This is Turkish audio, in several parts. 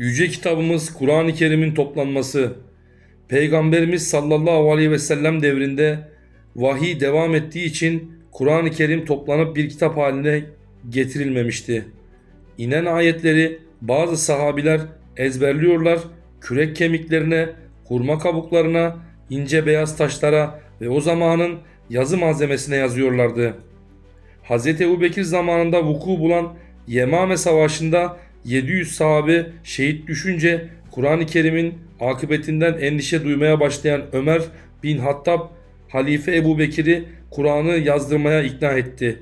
Yüce kitabımız Kur'an-ı Kerim'in toplanması, Peygamberimiz sallallahu aleyhi ve sellem devrinde vahiy devam ettiği için Kur'an-ı Kerim toplanıp bir kitap haline getirilmemişti. İnen ayetleri bazı sahabiler ezberliyorlar, kürek kemiklerine, hurma kabuklarına, ince beyaz taşlara ve o zamanın yazı malzemesine yazıyorlardı. Hz. Ebubekir zamanında vuku bulan Yemame Savaşı'nda 700 sahabe şehit düşünce Kur'an-ı Kerim'in akıbetinden endişe duymaya başlayan Ömer bin Hattab Halife Ebu Bekir'i Kur'an'ı yazdırmaya ikna etti.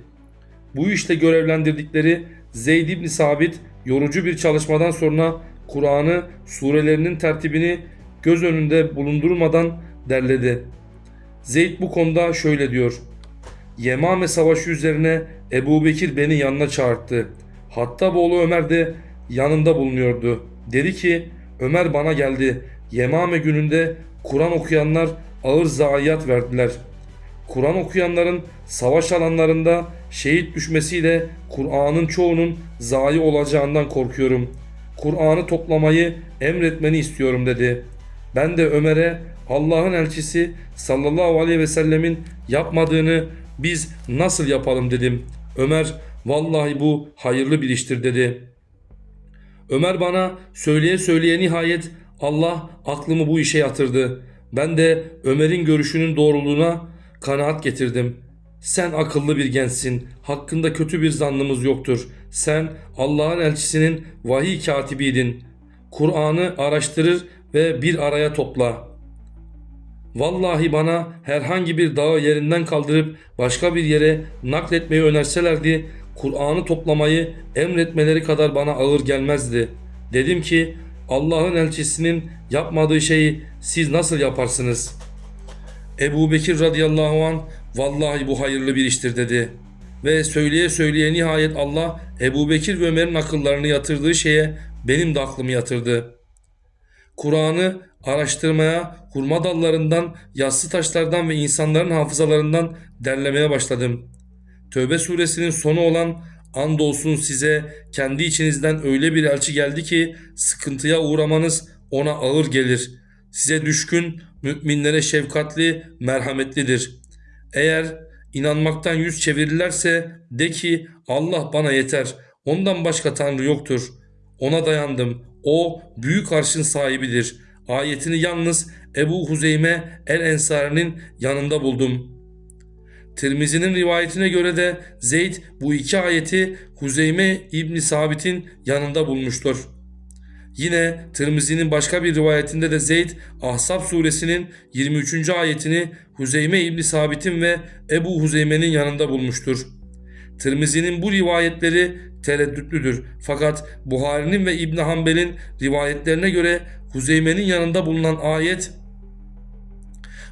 Bu işte görevlendirdikleri Zeyd ibn Sabit yorucu bir çalışmadan sonra Kur'an'ı surelerinin tertibini göz önünde bulundurmadan derledi. Zeyd bu konuda şöyle diyor. Yemame Savaşı üzerine Ebu Bekir beni yanına çağırdı. Hattab oğlu Ömer de yanında bulunuyordu. Dedi ki Ömer bana geldi. Yemame gününde Kur'an okuyanlar ağır zayiat verdiler. Kur'an okuyanların savaş alanlarında şehit düşmesiyle Kur'an'ın çoğunun zayi olacağından korkuyorum. Kur'an'ı toplamayı emretmeni istiyorum dedi. Ben de Ömer'e Allah'ın elçisi sallallahu aleyhi ve sellemin yapmadığını biz nasıl yapalım dedim. Ömer vallahi bu hayırlı bir iştir dedi. Ömer bana söyleye söyleye nihayet Allah aklımı bu işe yatırdı. Ben de Ömer'in görüşünün doğruluğuna kanaat getirdim. Sen akıllı bir gençsin. Hakkında kötü bir zannımız yoktur. Sen Allah'ın elçisinin vahiy katibiydin. Kur'an'ı araştırır ve bir araya topla. Vallahi bana herhangi bir dağı yerinden kaldırıp başka bir yere nakletmeyi önerselerdi Kur'an'ı toplamayı emretmeleri kadar bana ağır gelmezdi. Dedim ki Allah'ın elçisinin yapmadığı şeyi siz nasıl yaparsınız? Ebu Bekir radıyallahu an vallahi bu hayırlı bir iştir dedi. Ve söyleye söyleye nihayet Allah Ebu Bekir ve Ömer'in akıllarını yatırdığı şeye benim de aklımı yatırdı. Kur'an'ı araştırmaya, hurma dallarından, yassı taşlardan ve insanların hafızalarından derlemeye başladım. Tövbe suresinin sonu olan andolsun size kendi içinizden öyle bir elçi geldi ki sıkıntıya uğramanız ona ağır gelir. Size düşkün, müminlere şefkatli, merhametlidir. Eğer inanmaktan yüz çevirirlerse de ki Allah bana yeter. Ondan başka tanrı yoktur. Ona dayandım. O büyük arşın sahibidir. Ayetini yalnız Ebu Huzeyme el-Ensari'nin yanında buldum. Tirmizi'nin rivayetine göre de Zeyd bu iki ayeti Huzeyme İbni Sabit'in yanında bulmuştur. Yine Tirmizi'nin başka bir rivayetinde de Zeyd Ahzab suresinin 23. ayetini Huzeyme İbni Sabit'in ve Ebu Huzeyme'nin yanında bulmuştur. Tirmizi'nin bu rivayetleri tereddütlüdür. Fakat Buhari'nin ve İbn Hanbel'in rivayetlerine göre Huzeyme'nin yanında bulunan ayet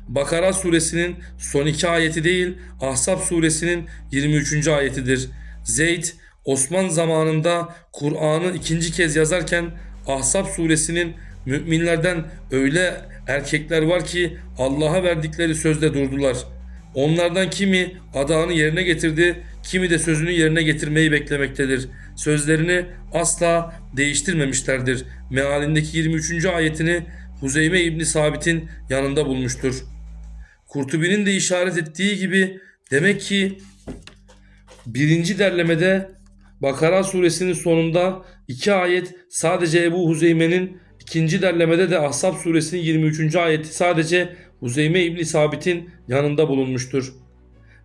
Bakara suresinin son iki ayeti değil Ahzab suresinin 23. ayetidir. Zeyd Osman zamanında Kur'an'ı ikinci kez yazarken Ahzab suresinin müminlerden öyle erkekler var ki Allah'a verdikleri sözde durdular. Onlardan kimi adağını yerine getirdi, kimi de sözünü yerine getirmeyi beklemektedir. Sözlerini asla değiştirmemişlerdir. Mealindeki 23. ayetini Huzeyme İbni Sabit'in yanında bulmuştur. Kurtubi'nin de işaret ettiği gibi demek ki birinci derlemede Bakara suresinin sonunda iki ayet sadece Ebu Huzeyme'nin ikinci derlemede de Ahzab suresinin 23. ayeti sadece Huzeyme İbni Sabit'in yanında bulunmuştur.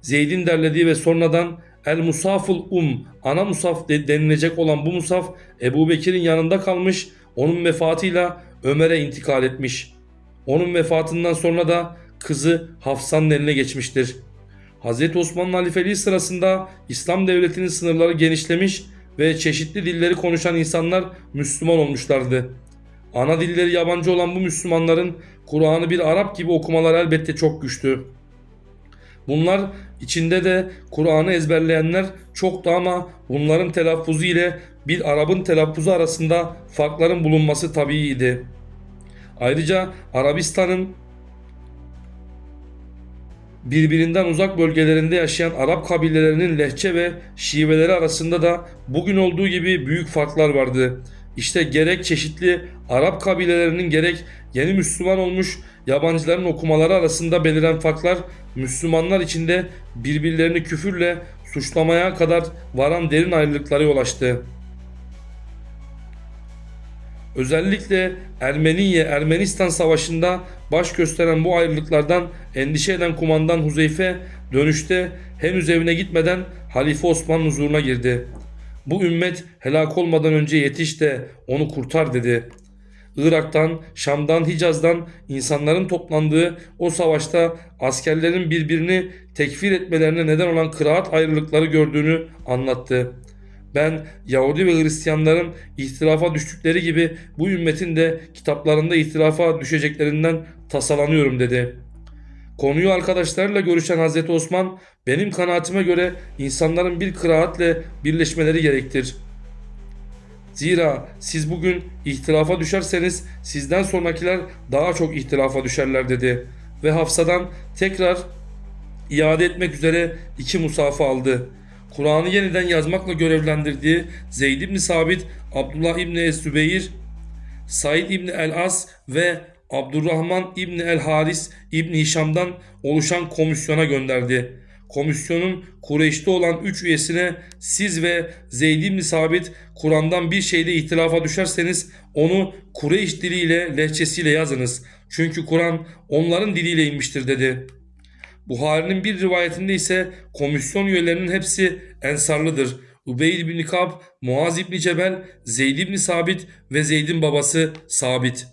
Zeyd'in derlediği ve sonradan El Musaful Um ana musaf de- denilecek olan bu musaf Ebu Bekir'in yanında kalmış onun vefatıyla Ömer'e intikal etmiş. Onun vefatından sonra da kızı Hafsa'nın eline geçmiştir. Hz. Osman'ın halifeliği sırasında İslam devletinin sınırları genişlemiş ve çeşitli dilleri konuşan insanlar Müslüman olmuşlardı. Ana dilleri yabancı olan bu Müslümanların Kur'an'ı bir Arap gibi okumalar elbette çok güçtü. Bunlar içinde de Kur'an'ı ezberleyenler çoktu ama bunların telaffuzu ile bir Arap'ın telaffuzu arasında farkların bulunması tabiiydi. Ayrıca Arabistan'ın birbirinden uzak bölgelerinde yaşayan Arap kabilelerinin lehçe ve şiveleri arasında da bugün olduğu gibi büyük farklar vardı. İşte gerek çeşitli Arap kabilelerinin gerek yeni Müslüman olmuş yabancıların okumaları arasında beliren farklar Müslümanlar içinde birbirlerini küfürle suçlamaya kadar varan derin ayrılıklara yol açtı. Özellikle Ermeniye-Ermenistan savaşında baş gösteren bu ayrılıklardan endişe eden kumandan Huzeyfe dönüşte henüz evine gitmeden Halife Osman'ın huzuruna girdi. Bu ümmet helak olmadan önce yetiş de onu kurtar dedi. Irak'tan, Şam'dan, Hicaz'dan insanların toplandığı o savaşta askerlerin birbirini tekfir etmelerine neden olan kıraat ayrılıkları gördüğünü anlattı. Ben Yahudi ve Hristiyanların ihtilafa düştükleri gibi bu ümmetin de kitaplarında ihtilafa düşeceklerinden tasalanıyorum dedi. Konuyu arkadaşlarıyla görüşen Hazreti Osman benim kanaatime göre insanların bir kıraatle birleşmeleri gerektir. Zira siz bugün ihtilafa düşerseniz sizden sonrakiler daha çok ihtilafa düşerler dedi. Ve Hafsa'dan tekrar iade etmek üzere iki musafı aldı. Kur'an'ı yeniden yazmakla görevlendirdiği Zeyd ibn Sabit, Abdullah ibn Es-Sübeyir, Said ibn el-As ve Abdurrahman ibn el-Haris ibn Hişam'dan oluşan komisyona gönderdi. Komisyonun Kureyş'te olan 3 üyesine siz ve Zeyd ibn Sabit Kur'an'dan bir şeyde ihtilafa düşerseniz onu Kureyş diliyle lehçesiyle yazınız. Çünkü Kur'an onların diliyle inmiştir dedi. Buhari'nin bir rivayetinde ise komisyon üyelerinin hepsi ensarlıdır. Übeyd bin Kab, Muaz İbni Cebel, Zeyd İbni Sabit ve Zeyd'in babası Sabit.